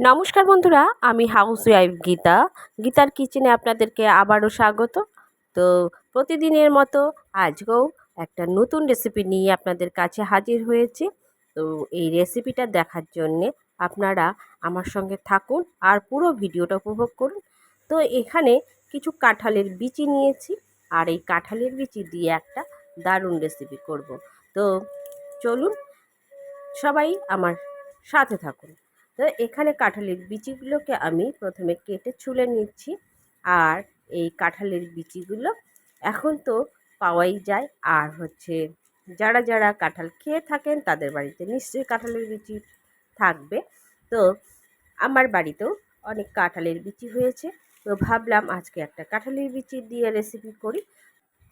নমস্কার বন্ধুরা, আমি হাউস ওয়াইফ গীতা। গীতার কিচেনে আপনাদেরকে আবারও স্বাগত। তো প্রতিদিনের মতো আজকেও একটা নতুন রেসিপি নিয়ে আপনাদের কাছে হাজির হয়েছি। তো এই রেসিপিটা দেখার জন্যে আপনারা আমার সঙ্গে থাকুন আর পুরো ভিডিওটা উপভোগ করুন। তো এখানে কিছু কাঁঠালের বিচি নিয়েছি আর এই কাঁঠালের বিচি দিয়ে একটা দারুণ রেসিপি করব। তো চলুন সবাই আমার সাথে থাকুন। তো এখানে কাঁঠালের বিচিগুলোকে আমি প্রথমে কেটে ছুলে নিচ্ছি। আর এই কাঁঠালের বিচিগুলো এখন তো পাওয়াই যায়। আর হচ্ছে যারা যারা কাঁঠাল খেয়ে থাকেন তাদের বাড়িতে নিশ্চয়ই কাঁঠালের বিচি থাকবে। তো আমার বাড়িতেও অনেক কাঁঠালের বিচি হয়েছে। তো ভাবলাম আজকে একটা কাঁঠালের বিচি দিয়ে রেসিপি করি।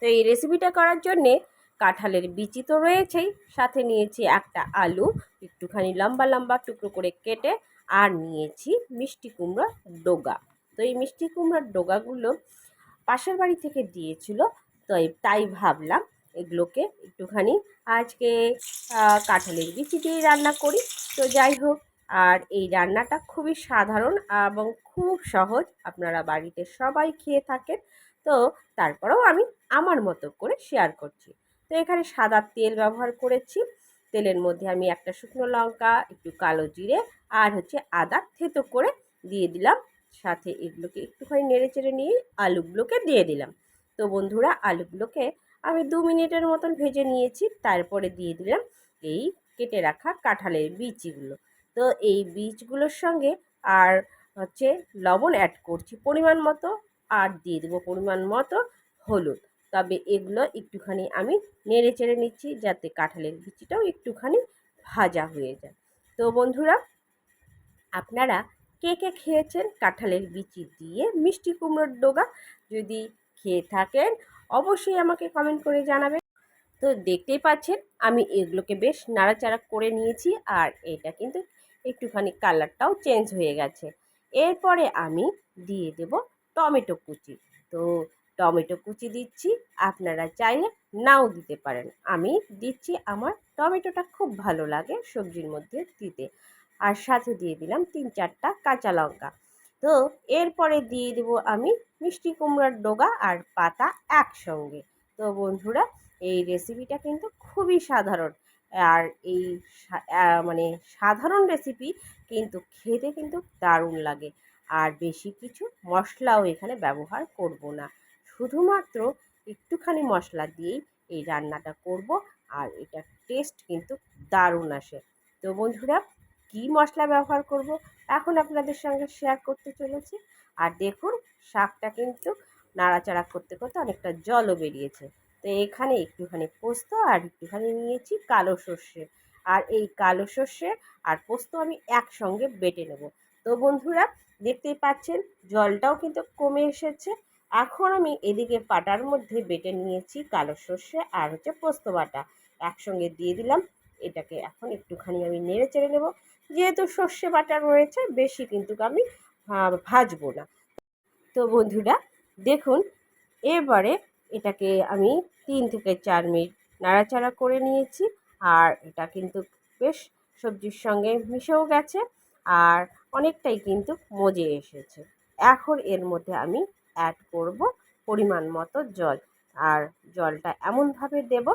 তো এই রেসিপিটা করার জন্যে কাঁঠালের বিচি তো রয়েছেই। সাথে নিয়েছি একটা আলু, একটুখানি লম্বা লম্বা টুকরো করে কেটে আর নিয়েছি মিষ্টি কুমড়োর ডোগা। তো এই মিষ্টি কুমড়োর ডোগাগুলো পাশের বাড়ি থেকে দিয়েছিল তো তাই ভাবলাম এগুলোকে একটুখানি আজকে কাঁঠালের বিচি দিয়ে রান্না করি। তো যাই হোক, আর এই রান্নাটা খুবই সাধারণ এবং খুব সহজ। আপনারা বাড়িতে সবাই খেয়ে থাকেন। তো তারপরেও আমি আমার মতো করে শেয়ার করছি। তো এখানে সাদা তেল ব্যবহার করেছি। তেলের মধ্যে আমি একটা শুকনো লঙ্কা, একটু কালো জিরে আর হচ্ছে আদা থেতো করে দিয়ে দিলাম। সাথে এগুলোকে একটুখানি নেড়ে চেড়ে নিয়ে আলুগুলোকে দিয়ে দিলাম। তো বন্ধুরা, আলুগুলোকে আমি দু মিনিটের মতন ভেজে নিয়েছি। তারপরে দিয়ে দিলাম এই কেটে রাখা কাঁঠালের বীজগুলো। তো এই বীজগুলোর সঙ্গে আর হচ্ছে লবণ অ্যাড করছি পরিমাণ মতো। আর দিয়ে দেবো পরিমাণ মতো হলুদ। তবে এগুলো একটুখানি আমি নেড়ে চেড়ে নিচ্ছি যাতে কাঁঠালের বিচিটাও একটুখানি ভাজা হয়ে যায়। তো বন্ধুরা, আপনারা কে কে খেয়েছেন কাঁঠালের বিচি দিয়ে মিষ্টি কুমড়োর ডোগা? যদি খেয়ে থাকেন, অবশ্যই আমাকে কমেন্ট করে জানাবেন। তো দেখতেই পাচ্ছেন, আমি এগুলোকে বেশ নাড়াচাড়া করে নিয়েছি আর এটা কিন্তু একটুখানি কালারটাও চেঞ্জ হয়ে গেছে। এরপরে আমি দিয়ে দেব টমেটো কুচি। তো টমেটো কুচি দিচ্ছি, আপনারা চাইলে নাও দিতে পারেন। আমি দিচ্ছি, আমার টমেটোটা খুব ভালো লাগে সবজির মধ্যে দিতে। আর সাথে দিয়ে দিলাম তিন চারটা কাঁচা লঙ্কা। তো এরপরে দিয়ে দেবো আমি মিষ্টি কুমড়ার ডোগা আর পাতা একসঙ্গে। তো বন্ধুরা, এই রেসিপিটা কিন্তু খুবই সাধারণ। আর এই মানে সাধারণ রেসিপি কিন্তু খেতে কিন্তু দারুণ লাগে। আর বেশি কিছু মশলাও এখানে ব্যবহার করব না। শুধুমাত্র একটুখানি মশলা দিয়েই এই রান্নাটা করব আর এটা টেস্ট কিন্তু দারুণ আসে। তো বন্ধুরা, কী মশলা ব্যবহার করব এখন আপনাদের সঙ্গে শেয়ার করতে চলেছি। আর দেখুন, শাকটা কিন্তু নাড়াচাড়া করতে করতে অনেকটা জলও বেরিয়েছে। তো এখানে একটুখানি পোস্ত আর একটুখানি নিয়েছি কালো সর্ষে। আর এই কালো সর্ষে আর পোস্ত আমি একসঙ্গে বেটে নেব। তো বন্ধুরা, দেখতেই পাচ্ছেন, জলটাও কিন্তু কমে এসেছে। এখন আমি এদিকে পাটার মধ্যে বেটে নিয়েছি কালো সর্ষে আর হচ্ছে পোস্ত বাটা। একসঙ্গে দিয়ে দিলাম। এটাকে এখন একটুখানি আমি নেড়ে চেড়ে নেব। যেহেতু সর্ষে বাটা রয়েছে, বেশি কিন্তু আমি ভাজবো না। তো বন্ধুরা, দেখুন, এবারে এটাকে আমি তিন থেকে চার মিনিট নাড়াচাড়া করে নিয়েছি। আর এটা কিন্তু বেশ সবজির সঙ্গে মিশেও গেছে। আর অনেকটাই কিন্তু মজে এসেছে। এখন এর মধ্যে আমি অ্যাড করব পরিমাণ মতো জল। আর জলটা এমনভাবে দেব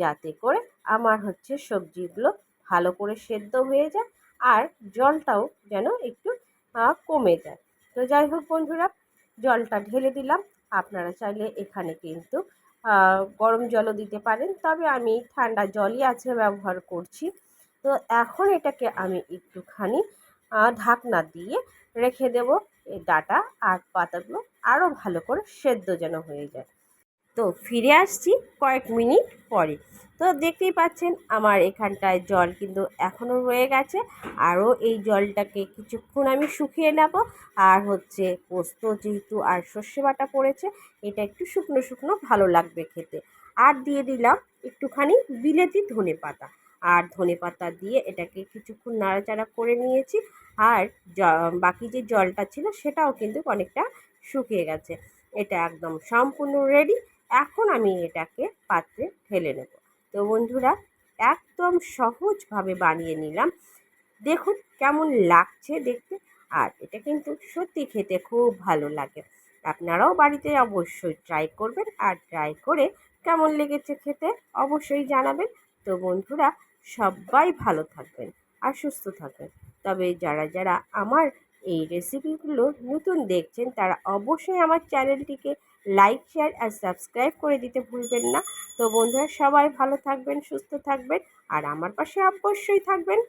যাতে করে আমার হচ্ছে সবজিগুলো ভালো করে সেদ্ধ হয়ে যায় আর জলটাও যেন একটু কমে যায়। তো যাই হোক বন্ধুরা, জলটা ঢেলে দিলাম। আপনারা চাইলে এখানে কিন্তু গরম জলও দিতে পারেন। তবে আমি ঠান্ডা জলই আছে ব্যবহার করছি। তো এখন এটাকে আমি একটুখানি ঢাকনা দিয়ে রেখে দেব। ডাটা আর পাতাগুলো আরও ভালো করে সেদ্ধ যেন হয়ে যায়। তো ফিরে আসছি কয়েক মিনিট পরে। তো দেখতেই পাচ্ছেন আমার এখানটায় জল কিন্তু এখনও রয়ে গেছে। আরও এই জলটাকে কিছুক্ষণ আমি শুকিয়ে নেব। আর হচ্ছে পোস্ত যেহেতু আর সর্ষে বাটা পড়েছে, এটা একটু শুকনো শুকনো ভালো লাগবে খেতে। আর দিয়ে দিলাম একটুখানি বিলেতি ধনে পাতা আর ধনে পাতা দিয়ে এটাকে কিছুক্ষণ নাড়াচাড়া করে নিয়েছি। আর বাকি যে জলটা ছিল সেটাও কিন্তু অনেকটা শুকিয়ে গেছে। এটা একদম সম্পূর্ণ রেডি এখন আমি এটাকে পাত্রে ঢেলে নেব। তো বন্ধুরা, একদম সহজভাবে বানিয়ে নিলাম। দেখুন কেমন লাগছে দেখতে। আর এটা কিন্তু সত্যি খেতে খুব ভালো লাগে। আপনারাও বাড়িতে অবশ্যই ট্রাই করবেন। আর ট্রাই করে কেমন লেগেছে খেতে অবশ্যই জানাবেন। তো বন্ধুরা সবাই ভালো থাকবেন আর সুস্থ থাকবেন। তবে যারা যারা আমার এই রেসিপিগুলো নতুন দেখছেন, তারা অবশ্যই আমার চ্যানেলটিকে লাইক শেয়ার আর সাবস্ক্রাইব করে দিতে ভুলবেন না। তো বন্ধুরা, সবাই ভালো থাকবেন, সুস্থ থাকবেন আর আমার পাশে অবশ্যই থাকবেন।